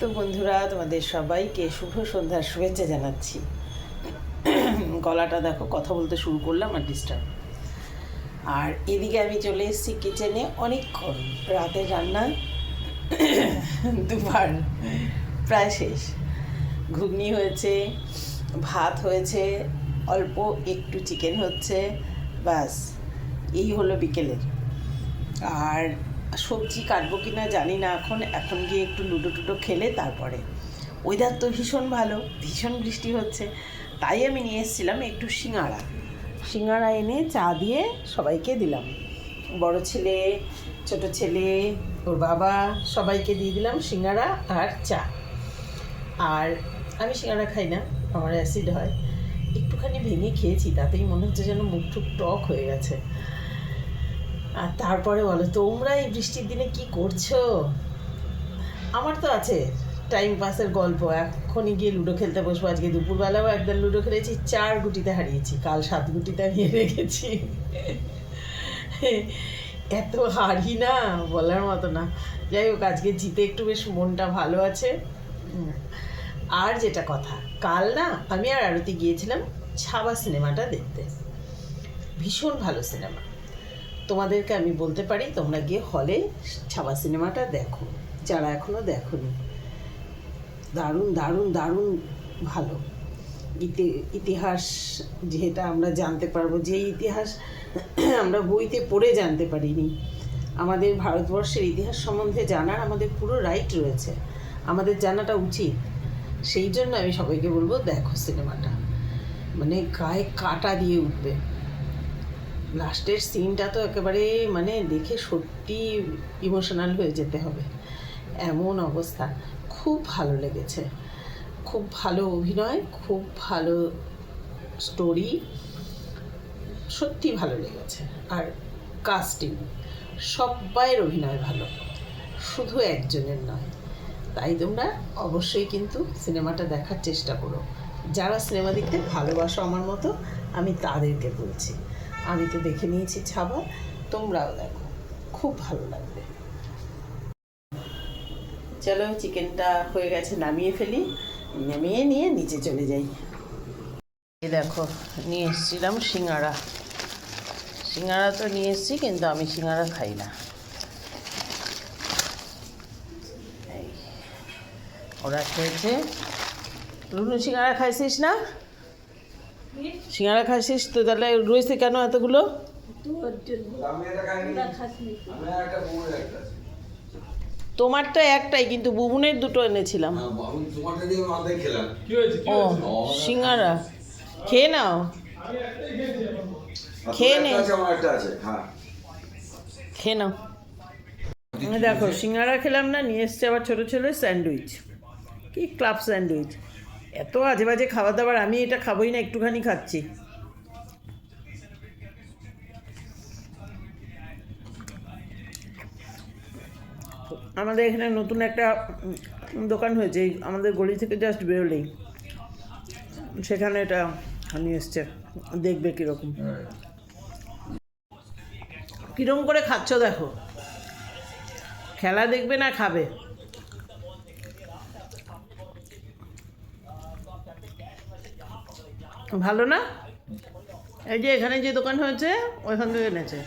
তো বন্ধুরা, তোমাদের সবাইকে শুভ সন্ধ্যার শুভেচ্ছা জানাচ্ছি। গলাটা দেখো, কথা বলতে শুরু করলাম আর ডিস্টার্ব আর এদিকে আমি চলে এসেছি কিচেনে অনেকক্ষণ। রাতে রান্না দুবার, প্রায় শেষ। ঘুগনি হয়েছে, ভাত হয়েছে, অল্প একটু চিকেন হচ্ছে, ব্যাস, এই হলো বিকেলের। আর সবজি কাটবো কি না জানি না এখন। এখন গিয়ে একটু লুডো টুডো খেলে তারপরে। ওয়েদার তো ভীষণ ভালো, ভীষণ বৃষ্টি হচ্ছে। তাই আমি নিয়ে এসেছিলাম একটু সিঙাড়া সিঙাড়া এনে চা দিয়ে সবাইকে দিলাম। বড় ছেলে, ছোট ছেলে, ওর বাবা সবাইকে দিয়ে দিলাম সিঙাড়া আর চা। আর আমি সিঙাড়া খাই না, আমার অ্যাসিড হয়। একটুখানি ভেঙে খেয়েছি, তাতেই মনে হচ্ছে যেন মুখ টুক টক হয়ে গেছে। আর তারপরে বলো, তোমরা এই বৃষ্টির দিনে কি করছ? আমার তো আছে টাইম পাসের গল্প। এখনই গিয়ে লুডো খেলতে বসবো। আজকে দুপুরবেলাও একদম লুডো খেলেছি, চার গুটিতে হারিয়েছি। কাল সাত গুটিতে নিয়ে রেখেছি। এত হারি না, বলার মতো না। যাই হোক, আজকে জিতে একটু বেশ মনটা ভালো আছে। আর যেটা কথা, কাল না আমি আর আরতি গিয়েছিলাম ছাবা সিনেমাটা দেখতে। ভীষণ ভালো সিনেমা। তোমাদেরকে আমি বলতে পারি, তোমরা গিয়ে হলে ছাবা সিনেমাটা দেখো। যারা এখনও দেখোনি। দারুণ দারুণ দারুণ ভালো। ইতি- ইতিহাস যেটা আমরা জানতে পারব, যে ইতিহাস আমরা বইতে পড়ে জানতে পারিনি। আমাদের ভারতবর্ষের ইতিহাস সম্বন্ধে জানার আমাদের পুরো রাইট রয়েছে। আমাদের জানাটা উচিত। সেই জন্য আমি সবাইকে বলব, দেখো সিনেমাটা মানে গায়ে কাটা দিয়ে উঠবে। লাস্টের সিনটা তো একেবারে মানে দেখে সত্যি ইমোশনাল হয়ে যেতে হবে। এমন অবস্থা। খুব ভালো লেগেছে। খুব ভালো অভিনয়, খুব ভালো স্টোরি সত্যি ভালো লেগেছে। আর কাস্টিং সবাইয়ের অভিনয় ভালো। শুধু একজনের নয়। তাই তোমরা অবশ্যই কিন্তু সিনেমাটা দেখার চেষ্টা করো। যারা সিনেমা দেখতে ভালোবাসো আমার মতো, আমি তাদেরকে বলছি। আমি তো দেখে নিয়েছি ছাবা তোমরাও দেখো। খুব ভালো লাগবে। চলো, চিকেনটা হয়ে গেছে, নামিয়ে ফেলি। নামিয়ে নিয়ে নিচে চলে যাই। এই দেখো, নিয়ে এসেছিলাম সিঙ্গারা। সিঙ্গারা তো নিয়ে এসেছি, কিন্তু আমি সিঙ্গারা খাই না। ওরা খেয়েছে। রুনু সিঙ্গারা খাইছিস না? সিঙ্গারা খাইছিস তো তাহলে রয়েছে কেন এতগুলো? আছে। তোমারটা একটাই, কিন্তু বুবুনের দুটো এনেছিলাম। ও, সিঙ্গারা। খেয়ে নাও। খেয়ে নে। খেয়ে নাও। দেখো, সিঙ্গারা খেলাম না, নিয়ে এসছে আবার ছোটো ছোটো স্যান্ডউইচ। কি ক্লাব স্যান্ডউইচ। এত আজে বাজে খাবার দাবার আমি এটা খাবোই না, একটুখানি খাচ্ছি। আমাদের এখানে নতুন একটা দোকান হয়েছে আমাদের গলি থেকে জাস্ট বেরোলেই। সেখানে এটা নিয়ে এসছে, দেখবে কীরকম। কিরম করে খাচ্ছ দেখো? খেলা দেখবে না, খাবে। ভালো না? এই যে এখানে যে দোকান হয়েছে ওইখান থেকে এনেছে।